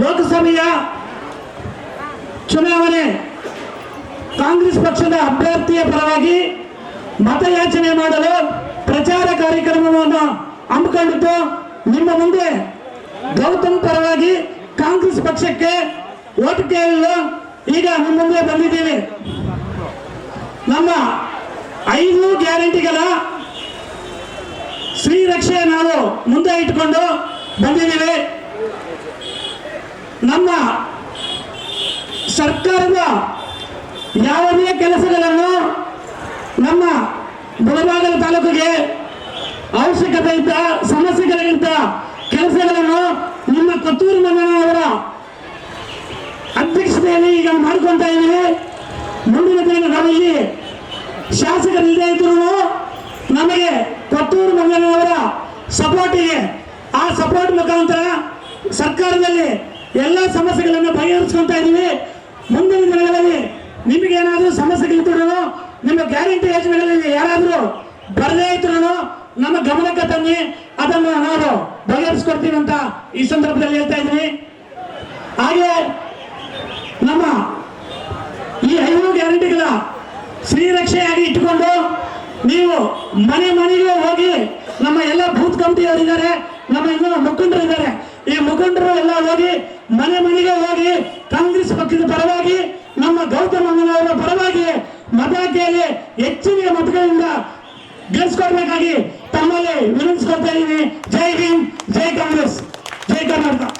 ಲೋಕಸಭೆಯ ಚುನಾವಣೆ ಕಾಂಗ್ರೆಸ್ ಪಕ್ಷದ ಅಭ್ಯರ್ಥಿಯ ಪರವಾಗಿ ಮತಯಾಚನೆ ಮಾಡಲು ಪ್ರಚಾರ ಕಾರ್ಯಕ್ರಮವನ್ನು ಹಮ್ಮಿಕೊಂಡಿದ್ದು, ನಿಮ್ಮ ಮುಂದೆ ಗೌತಮ್ ಪರವಾಗಿ ಕಾಂಗ್ರೆಸ್ ಪಕ್ಷಕ್ಕೆ ಓಟ್ ಕೇಳಲು ಈಗ ನಿಮ್ಮ ಮುಂದೆ ಬಂದಿದ್ದೀವಿ. ನಮ್ಮ ಐದು ಗ್ಯಾರಂಟಿಗಳ ಶ್ರೀರಕ್ಷೆ ನಾವು ಮುಂದೆ ಇಟ್ಕೊಂಡು ಬಂದಿದ್ದೀವಿ. ನಮ್ಮ ಸರ್ಕಾರದ ಯಾವುದೇ ಕೆಲಸಗಳನ್ನು ನಮ್ಮ ಮುಳಬಾಗಲ ತಾಲೂಕಿಗೆ ಅವಶ್ಯಕತೆ ಇದ್ದ ಸಮಸ್ಯೆಗಳಿಗಿಂತ ಕೆಲಸಗಳನ್ನು ನಿಮ್ಮ ಕತ್ತೂರು ಮಂಗನವರ ಅಧ್ಯಕ್ಷತೆಯಲ್ಲಿ ಈಗ ಮಾಡ್ಕೊತಾ ಇದ್ದೀವಿ ಮುಂದಿನ ದಿನ ನಾವಿಲ್ಲಿ ಶಾಸಕರಿಲ್ಲದೆ ಇದ್ರು ನಮಗೆ ಕೊತ್ತೂರು ಮಂಗನವರ ಸಪೋರ್ಟಿಗೆ ಆ ಸಪೋರ್ಟ್ ಮುಖಾಂತರ ಸರ್ಕಾರದಲ್ಲಿ ಎಲ್ಲ ಸಮಸ್ಯೆಗಳನ್ನು ಬಗೆಹರಿಸ್ಕೊಂತ ಇದ್ದೀವಿ. ಮುಂದಿನ ದಿನಗಳಲ್ಲಿ ನಿಮಗೇನಾದರೂ ಸಮಸ್ಯೆಗಳಿದ್ರು ನಿಮ್ಮ ಗ್ಯಾರಂಟಿ ಯೋಜನೆಗಳಲ್ಲಿ ಯಾರಾದರೂ ಬರದೇ ಇದ್ರು ನಮ್ಮ ಗಮನಕ್ಕೆ ತನ್ನಿ ಅದನ್ನು ನಾವು ಬಗೆಹರಿಸ್ಕೊಡ್ತೀವಿ ಅಂತ ಈ ಸಂದರ್ಭದಲ್ಲಿ ಹೇಳ್ತಾ ಇದ್ದೀನಿ. ಹಾಗೆ ನಮ್ಮ ಈ ಐದು ಗ್ಯಾರಂಟಿಗಳ ಶ್ರೀರಕ್ಷೆಯಾಗಿ ಇಟ್ಟುಕೊಂಡು ನೀವು ಮನೆ ಮನೆಗೆ ಹೋಗಿ ನಮ್ಮ ಎಲ್ಲ ಬೂತ್ ಕಮಿಟಿಯವರು ಇದ್ದಾರೆ. ನಮ್ಮ ಇನ್ನೂ ಮುಖಂಡರು ಇದ್ದಾರೆ. ಈ ಮುಖಂಡರು ಎಲ್ಲ ಹೋಗಿ ಮನೆ ಮನೆಗೆ ಹೋಗಿ ಕಾಂಗ್ರೆಸ್ ಪಕ್ಷದ ಪರವಾಗಿ, ನಮ್ಮ ಗೌತಮ್ ಅಮ್ಮನವರ ಪರವಾಗಿ ಮತ ಕೇಳಿ ಹೆಚ್ಚಿನ ಮತಗಳಿಂದ ಗೆಲ್ಸ್ಕೊಡ್ಬೇಕಾಗಿ ತಮ್ಮಲ್ಲಿ ವಿನಂತಿಸ್ಕೊಳ್ತಾ ಇದ್ದೀನಿ. ಜೈ ಹಿಂದ್, ಜೈ ಕಾಂಗ್ರೆಸ್, ಜೈ ಕರ್ನಾಟಕ.